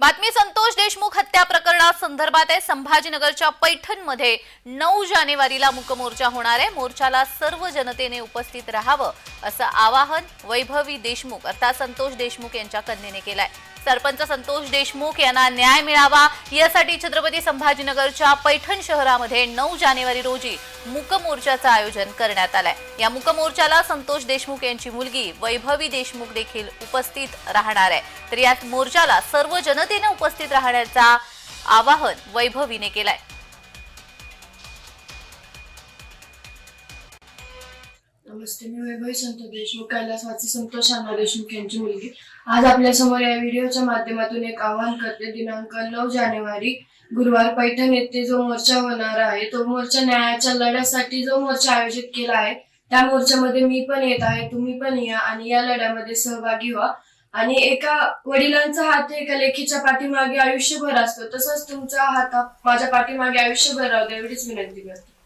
बातमी संतोष देशमुख हत्या संदर्भात आहे संभाजीनगरच्या पैठणमध्ये नऊ जानेवारीला मुकमोर्चा होणार आहे. मोर्चाला सर्व जनतेने उपस्थित राहावं असं आवाहन वैभवी देशमुख अर्थात संतोष देशमुख यांच्या कन्येने केलंय. सरपंच संतोष देशमुख यांना न्याय मिळावा यासाठी छत्रपती संभाजीनगरच्या पैठण शहरामध्ये नऊ जानेवारी रोजी मुकमोर्चाचं आयोजन करण्यात आलंय. या मुकमोर्चाला संतोष देशमुख यांची मुलगी वैभवी देशमुख देखील उपस्थित राहणार आहे. तर या मोर्चाला सर्व जनतेने उपस्थित राहण्याचा आवाहन वैभवीने केलंय. नमस्ते मी वैभवी संतोष देशमुख कैलासवासी संतोष अन्ना देशमुख यांची मुलगी. आज आपल्यासमोर या व्हिडिओच्या माध्यमातून एक आवाहन करते. दिनांक नऊ जानेवारी गुरुवार पैठण येथे जो मोर्चा होणार आहे तो मोर्चा न्यायाच्या लढ्यासाठी जो मोर्चा आयोजित केला आहे त्या मोर्चामध्ये मी पण येत आहे तुम्ही पण या आणि या लढ्यामध्ये सहभागी व्हा. आणि एका वडिलांचा हात एका लेखीच्या पाठीमागे आयुष्यभर असतो. तसंच तुमचा हात माझ्या पाठीमागे आयुष्यभर राहतो एवढीच विनंती करतो.